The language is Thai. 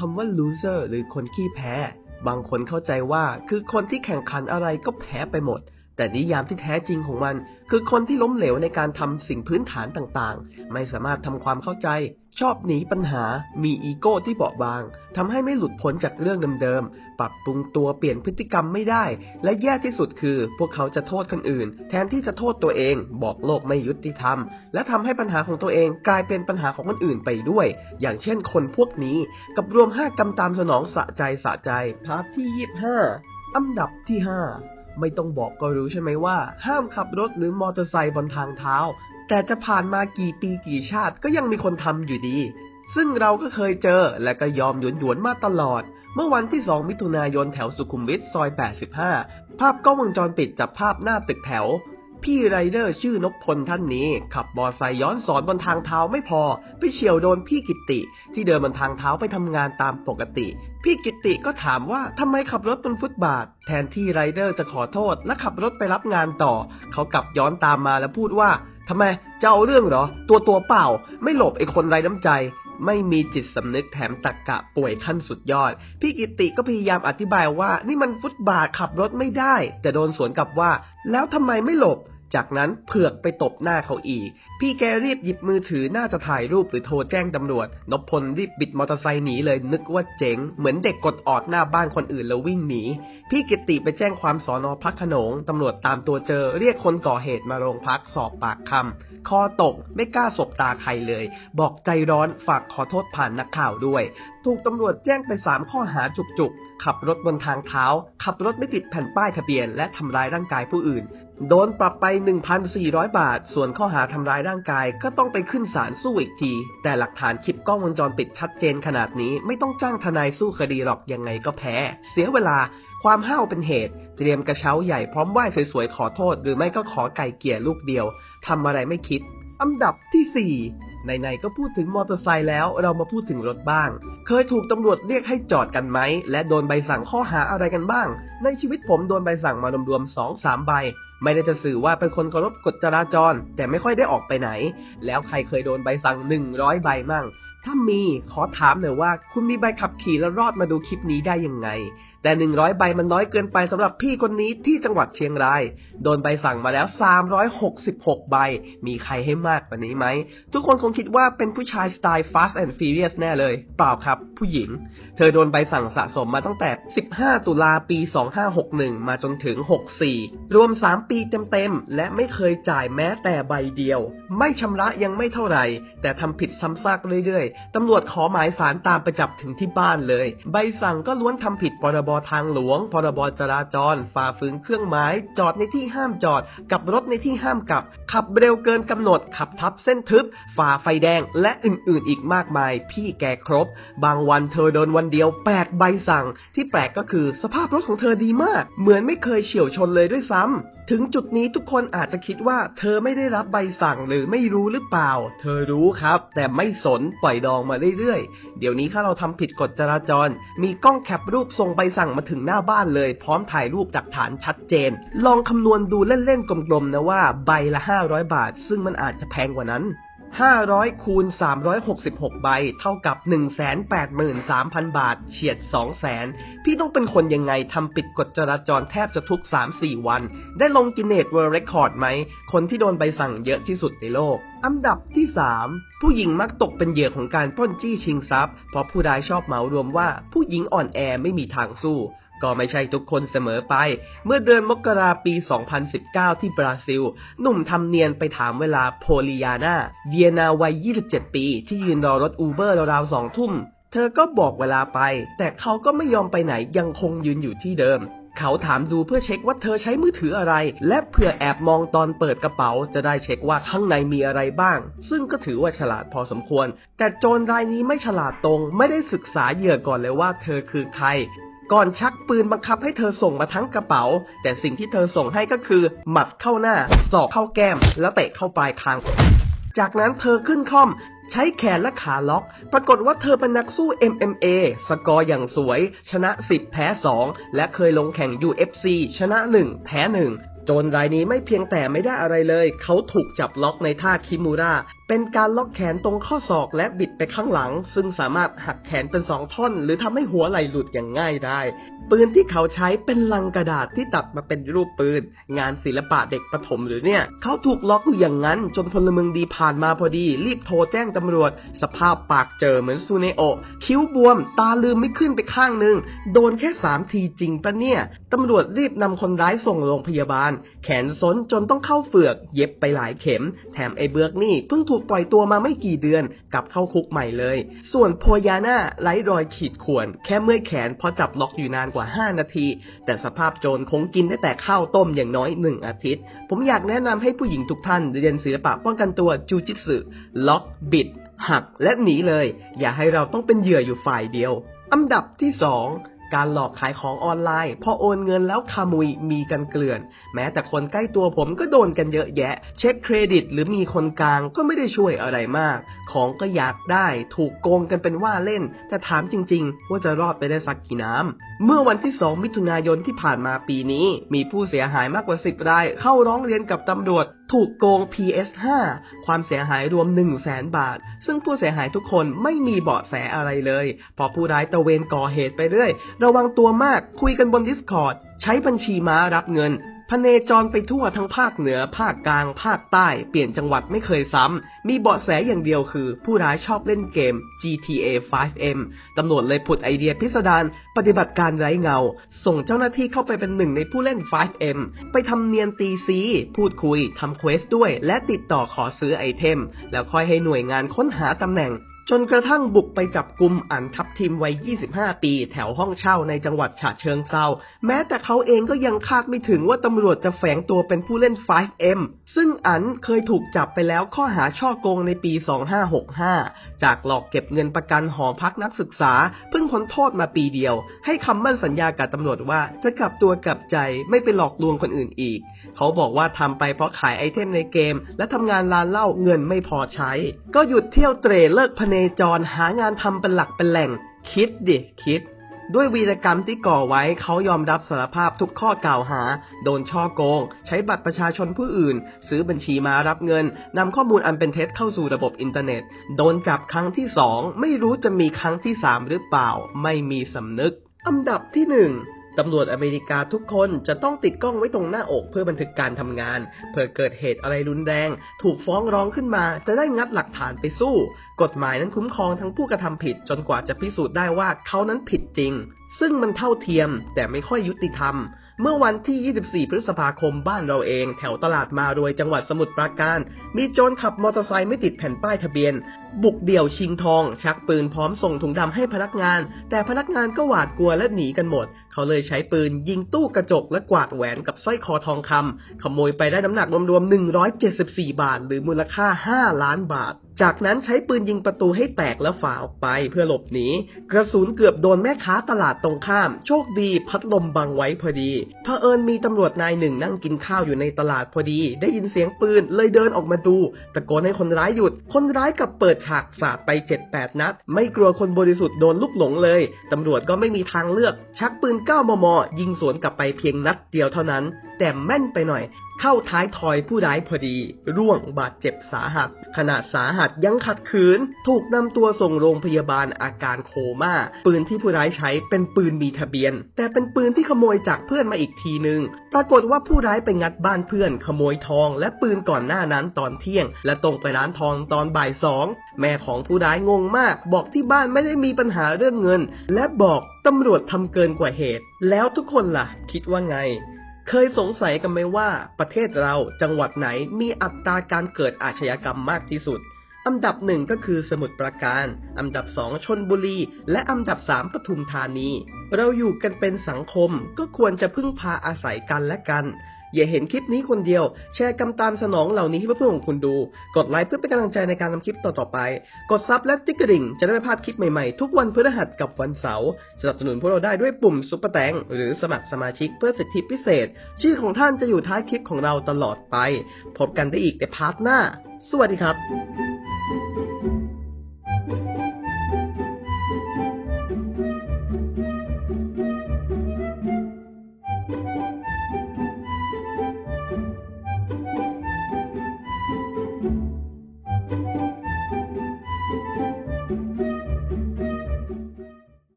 คำว่า loser หรือคนขี้แพ้ บางคนเข้าใจว่าคือคนที่แข่งขันอะไรก็แพ้ไปหมด แต่นิยามที่แท้จริงของมัน คือคนที่ล้มเหลวในการทำสิ่งพื้นฐานต่างๆ ไม่สามารถทำความเข้าใจ ชอบหนีปัญหา มีอีโก้ที่เบาบางทำให้ไม่หลุดพ้นจากเรื่องเดิมๆ ปรับปรุงตัวเปลี่ยนพฤติกรรมไม่ได้ และแย่ที่สุดคือ พวกเขาจะโทษคนอื่น แทนที่จะโทษตัวเอง บอกโลกไม่ยุติธรรม และทำให้ปัญหาของตัวเองกลายเป็นปัญหาของคนอื่นไปด้วย อย่างเช่นคนพวกนี้ กับรวม5กรรมตามสนองสะใจสะใจพาร์ทที่25อันดับที่ 5 ไม่ต้องบอกก็รู้ใช่ไหมว่า ห้ามขับรถหรือมอเตอร์ไซค์บนทางเท้า แต่จะผ่านมากี่ปีกี่ชาติก็ยังมีคนทำอยู่ดี ซึ่งเราก็เคยเจอและก็ยอมหยวนหยวนมาตลอด เมื่อวันที่ 2 มิถุนายนแถวสุขุมวิทซอย 85 ภาพกล้องวงจรปิดจับภาพหน้าตึกแถว พี่ไรเดอร์ชื่อนพพลท่านนี้ ขับมอไซค์ย้อนสอนบนทางเท้าไม่พอ ไปเฉียวโดนพี่กิติ ที่เดินบนทางเท้าไปทำงานตามปกติ พี่กิติก็ถามว่าทำไมขับรถบนฟุตบาท แทนที่ไรเดอร์จะขอโทษและขับรถไปรับงานต่อ เขากลับย้อนตามมาแล้วพูดว่าทำไมจะเอาเรื่องเหรอ ตัวตัวเปล่า ไม่หลบไอ้คนไรน้ำใจ ไม่มีจิตสำนึกแถมตักกะป่วยขั้นสุดยอด พี่กิติก็พยายามอธิบายว่า นี่มันฟุตบาทขับรถไม่ได้ แต่โดนสวนกลับว่า แล้วทำไมไม่หลบ จากนั้นเผือกไปตบหน้าเขาอีก พี่แกรีบหยิบมือถือน่าจะถ่ายรูปหรือโทรแจ้งตำรวจ นพพลรีบบิดมอเตอร์ไซค์หนีเลยนึกว่าเจ๋ง เหมือนเด็กกดออดหน้าบ้านคนอื่นแล้ววิ่งหนี พี่กิตติไปแจ้งความสอนอพักขนงตำรวจตามตัวเจอ เรียกคนก่อเหตุมาโรงพักสอบปากคำคอตกไม่กล้าสบตาใครเลย บอกใจร้อนฝากขอโทษผ่านนักข่าวด้วย ถูกตำรวจแจ้งไป3ข้อหาจุกๆขับรถบนทางเท้า ขับรถไม่ติดแผ่นป้ายทะเบียน และทำร้ายร่างกายผู้อื่น โดนปรับไป 1,400 บาท ส่วนข้อหาทำร้ายร่างกายก็ต้องไปขึ้นศาลสู้อีกที แต่หลักฐานคลิปกล้องวงจรปิดชัดเจนขนาดนี้ไม่ต้องจ้างทนายสู้คดีหรอกยังไงก็แพ้ เสียเวลาความห้าวเป็นเหตุ เตรียมกระเช้าใหญ่พร้อมไหว้สวยๆขอโทษ หรือไม่ก็ขอไก่เกลี่ยลูกเดียวทำอะไรไม่คิด อันดับที่4ไหนๆก็พูดถึงมอเตอร์ไซค์แล้วเรามาพูดถึงรถบ้าง เคยถูกตำรวจเรียกให้จอดกันไหม และโดนใบสั่งข้อหาอะไรกันบ้าง ในชีวิตผมโดนใบสั่งมารวมๆ2องสามใบ ไม่ได้จะสื่อว่าเป็นคนเคารพกฎจราจร แต่ไม่ค่อยได้ออกไปไหน แล้วใครเคยโดนใบสั่ง 100 ใบมั่ง ถ้ามีขอถามหน่อยว่า คุณมีใบขับขี่แล้วรอดมาดูคลิปนี้ได้ยังไง แต่ 100 ใบมันน้อยเกินไปสำหรับพี่คนนี้ที่จังหวัดเชียงราย โดนใบสั่งมาแล้ว 366 ใบ มีใครให้มากกว่านี้ไหม ทุกคนคงคิดว่าเป็นผู้ชายสไตล์ Fast and Furious แน่เลย เปล่าครับ ผู้หญิง เธอโดนใบสั่งสะสมมาตั้งแต่ 15 ตุลาปี 2561 มาจนถึง 64 รวม 3ปีเต็มๆ และไม่เคยจ่ายแม้แต่ใบเดียว ไม่ชำระยังไม่เท่าไหร่ แต่ทำผิดซ้ำซากเรื่อยๆ ตำรวจขอหมายสารตามไปจับถึงที่บ้านเลย ใบสั่งก็ล้วนทำผิดพรบทางหลวง พรบจราจร ฝ่าฝืนเครื่องหมาย จอดในที่ห้ามจอด กับรถในที่ห้ามกลับ ขับเร็วเกินกำหนด ขับทับเส้นทึบ ฝ่าไฟแดง และอื่นๆ อีกมากมาย พี่แกครบ บางวันเธอโดนวันเดียว 8 ใบสั่ง ที่แปลกก็คือสภาพรถของเธอดีมาก เหมือนไม่เคยเฉียวชนเลยด้วยซ้ำถึงงจุดนี้ทุกคนอาจจะคิดว่า เธอไม่ได้รับใบสั่งหรือไม่รู้หรือเปล่า เธอรู้ครับ แต่ไม่สนปล่อยดองมาเรื่อยๆ เดี๋ยวนี้ถ้าเราทำผิดกฎจราจร มีกล้องแคปรูปส่งใบสั่งมาถึงหน้าบ้านเลย พร้อมถ่ายรูปหลักฐานชัดเจน ลองคำนวณดูเล่นๆกลมๆนะว่าใบละ 500 บาท ซึ่งมันอาจจะแพงกว่านั้น 500คูณ366 ใบ เท่ากับ 183,000 บาท เฉียด 200,000 พี่ต้องเป็นคนยังไงทำปิดกฎจราจรแทบจะทุก 3-4 วัน ได้ลงกินเนตเวิร์เรคคอร์ดไหม คนที่โดนใบสั่งเยอะที่สุดในโลก อันดับที่ 3 ผู้หญิงมักตกเป็นเหยื่อของการปล้นจี้ชิงทรัพย์ เพราะผู้ร้ายชอบเหมารวมว่าผู้หญิงอ่อนแอไม่มีทางสู้ ก็ไม่ใช่ทุกคนเสมอไป เมื่อเดือนมกราปี 2019 ที่บราซิล หนุ่มทำเนียนไปถามเวลาโพลิยานาเวียนาวัย 27 ปี ที่ยืนรอรถอูเบอร์ราวๆสองทุ่ม เธอก็บอกเวลาไป แต่เขาก็ไม่ยอมไปไหนยังคงยืนอยู่ที่เดิม เขาถามดูเพื่อเช็คว่าเธอใช้มือถืออะไร และเผื่อแอบมองตอนเปิดกระเป๋า จะได้เช็คว่าข้างในมีอะไรบ้าง ซึ่งก็ถือว่าฉลาดพอสมควร แต่โจรรายนี้ไม่ฉลาดตรง ไม่ได้ศึกษาเหยื่อก่อนเลยว่า เธอคือใคร ก่อนชักปืนบังคับให้เธอส่งมาทั้งกระเป๋า แต่สิ่งที่เธอส่งให้ก็คือ หมัดเข้าหน้า ศอกเข้าแก้ม แล้วเตะเข้าปลายคาง จากนั้นเธอขึ้นคล่อม ใช้แขนและขาล็อก ปรากฏว่าเธอเป็นนักสู้ MMA สกอร์อย่างสวย ชนะ 10 แพ้ 2 และเคยลงแข่ง UFC ชนะ 1 แพ้ 1 จรรายนี้ไม่เพียงแต่ไม่ได้อะไรเลย เขาถูกจับล็อกในท่าคิมูระเป็นการล็อกแขนตรงข้อศอกและบิดไปข้างหลัง ซึ่งสามารถหักแขนเป็นสองท่อน หรือทำให้หัวไหล่หลุดอย่างง่ายได้ ปืนที่เขาใช้เป็นลังกระดาษที่ตัดมาเป็นรูปปืน งานศิลปะเด็กประถมหรือเนี่ย เขาถูกล็อกอยู่อย่างนั้น จนพลเมืองดีผ่านมาพอดี รีบโทรแจ้งตำรวจ สภาพปากเจอเหมือนซูเนโอคิ้วบวม ตาลืมไม่ขึ้นไปข้างหนึง โดนแค่สามทีจริงปะเนี่ยตำรวจรีบนำคนร้ายส่งโรงพยาบาลแขนซ้นจนต้องเข้าเฝือก เย็บไปหลายเข็ม แถมไอ้เบือกนี่เพิ่งถูกปล่อยตัวมาไม่กี่เดือนกลับเข้าคุกใหม่เลย ส่วนโพยาน่าไร้รอยขีดข่วน แค่เมื่อยแขนเพราะจับล็อกอยู่นานกว่า 5 นาที แต่สภาพโจรคงกินได้แต่ข้าวต้มอย่างน้อย 1 อาทิตย์ ผมอยากแนะนำให้ผู้หญิงทุกท่านเรียนศิลปะป้องกันตัวจูจิตสึล็อกบิด หักและหนีเลย อย่าให้เราต้องเป็นเหยื่ออยู่ฝ่ายเดียว อันดับที่ 2 การหลอกขายของออนไลน์พอโอนเงินแล้วขโมุยมีกันเกลื่อน แม้แต่คนใกล้ตัวผมก็โดนกันเยอะแยะ เช็คเครดิตหรือมีคนกลางก็ไม่ได้ช่วยอะไรมาก ของก็อยากได้ ถูกโกงกันเป็นว่าเล่น แต่ถามจริง ๆ ว่าจะรอดไปได้สักกี่น้ำ เมื่อวันที่ 2 มิถุนายนที่ผ่านมาปีนี้ มีผู้เสียหายมากกว่า 10 ราย เข้าร้องเรียนกับตำรวจ ถูกโกง PS5 ความเสียหายรวม 1 0 0 0 0แบาท ซึ่งผู้เสียหายทุกคนไม่มีเบาะแสอะไรเลย พอผู้ร้ายตะเวนก่อเหตุไปเรื่อย ระวังตัวมากคุยกันบน Discord ใช้บัญชีม้ารับเงิน พเนจรไปทั่วทั้งภาคเหนือ ภาคกลาง ภาคใต้ เปลี่ยนจังหวัดไม่เคยซ้ำ มีเบาะแสอย่างเดียวคือ ผู้ร้ายชอบเล่นเกม GTA 5M ตำรวจเลยผุดไอเดียพิสดารปฏิบัติการไร้เงา ส่งเจ้าหน้าที่เข้าไปเป็นหนึ่งในผู้เล่น 5M ไปทำเนียนตีซี พูดคุย ทำเควสด้วย และติดต่อขอซื้อไอเทม แล้วค่อยให้หน่วยงานค้นหาตำแหน่ง จนกระทั่งบุกไปจับกลุ่มอันทับทีมวัย 25 ปี แถวห้องเช่าในจังหวัดฉะเชิงเซาแม้แต่เขาเองก็ยังคาดไม่ถึงว่าตำรวจจะแฝงตัวเป็นผู้เล่น 5M ซึ่งอันเคยถูกจับไปแล้วข้อหาช่อโกงในปี 2565 จากหลอกเก็บเงินประกันหอพักนักศึกษา เพิ่งพ้นโทษมาปีเดียว ให้คำมั่นสัญญากับตำรวจว่าจะกลับตัวกลับใจไม่ไปหลอกลวงคนอื่นอีก เขาบอกว่าทำไปเพราะขายไอเทมในเกม และทำงานร้านเหล้าเงินไม่พอใช้ ก็หยุดเที่ยวเตรเลิกพเนจรหางานทำเป็นหลักเป็นแหล่ง คิดดิคิด ด้วยวีรกรรมที่ก่อไว้เขายอมรับสารภาพทุกข้อกล่าวหา โดนช่อโกง ใช้บัตรประชาชนผู้อื่น ซื้อบัญชีมารับเงินนำข้อมูลอันเป็นเท็จเข้าสู่ระบบอินเทอร์เน็ต โดนจับครั้งที่สองไม่รู้จะมีครั้งที่สามหรือเปล่า ไม่มีสำนึก อันดับที่หนึ่ง ตำรวจอเมริกาทุกคนจะต้องติดกล้องไว้ตรงหน้าอกเพื่อบันทึกการทำงานเผื่อเกิดเหตุอะไรรุนแรง ถูกฟ้องร้องขึ้นมา จะได้งัดหลักฐานไปสู้ กฎหมายนั้นคุ้มครองทั้งผู้กระทำผิด จนกว่าจะพิสูจน์ได้ว่าเขานั้นผิดจริง ซึ่งมันเท่าเทียมแต่ไม่ค่อยยุติธรรม เมื่อวันที่ 24 พฤษภาคมบ้านเราเอง แถวตลาดมารวยจังหวัดสมุทรปราการ มีโจรขับมอเตอร์ไซค์ไม่ติดแผ่นป้ายทะเบียน บุกเดี่ยวชิงทอง ชักปืนพร้อมส่งถุงดำให้พนักงาน แต่พนักงานก็หวาดกลัวและหนีกันหมด เขาเลยใช้ปืนยิงตู้กระจกและกวาดแหวนกับสร้อยคอทองคำขโมยไปได้น้ำหนักรวมๆ 174 บาท หรือมูลค่า 5 ล้านบาท จากนั้นใช้ปืนยิงประตูให้แตกแล้วฝ่าออกไปเพื่อหลบหนี กระสุนเกือบโดนแม่ค้าตลาดตรงข้าม โชคดีพัดลมบังไว้พอดีเผอิญมีตำรวจนายหนึ่งนั่งกินข้าวอยู่ในตลาดพอดี ได้ยินเสียงปืนเลยเดินออกมาดู ตะโกนให้คนร้ายหยุด คนร้ายกับเปิดฉากสาดไป7-8นัด ไม่กลัวคนบริสุทธิ์โดนลูกหลงเลย ตำรวจก็ไม่มีทางเลือก ชักปืน9มม ยิงสวนกลับไปเพียงนัดเดียวเท่านั้น แต่แม่นไปหน่อย เข้าท้ายทอยผู้ร้ายพอดี ร่วงบาดเจ็บสาหัสขณะสาหัสยังขัดขืน ถูกนำตัวส่งโรงพยาบาลอาการโคมา่า ปืนที่ผู้ร้ายใช้เป็นปืนมีทะเบียน แต่เป็นปืนที่ขโมยจากเพื่อนมาอีกทีหนึงปรากฏว่าผู้ร้ายไปงัดบ้านเพื่อน ขโมยทอง และปืนก่อนหน้านั้นตอนเที่ยง และตรงไปร้านทองตอนบ่ายสองแม่ของผู้ร้ายงงมาก บอกที่บ้านไม่ได้มีปัญหาเรื่องเงิน และบอกตำรวจทำเกินกว่าเหตุ แล้วทุกคนล่ะ คิดว่าไง เคยสงสัยกันไหมว่าประเทศเราจังหวัดไหนมีอัตราการเกิดอาชญากรรมมากที่สุด อันดับหนึ่งก็คือสมุทรปราการ อันดับสองชนบุรี และอันดับสามปทุมธานี เราอยู่กันเป็นสังคมก็ควรจะพึ่งพาอาศัยกันและกัน อย่าเห็นคลิปนี้คนเดียว แชร์กำตามสนองเหล่านี้ให้เพื่อนๆของคุณดู กดไลค์เพื่อเป็นกำลังใจในการทำคลิปต่อๆไป กดซับและติ๊กกระดิ่ง จะได้ไม่พลาดคลิปใหม่ๆ ทุกวันพฤหัสกับวันเสาร์สนับสนุนพวกเราได้ด้วยปุ่มซุปเปอร์แตงหรือสมัครสมาชิกเพื่อสิทธิพิเศษ ชื่อของท่านจะอยู่ท้ายคลิปของเราตลอดไป พบกันได้อีกในพาร์ทหน้า สวัสดีครับ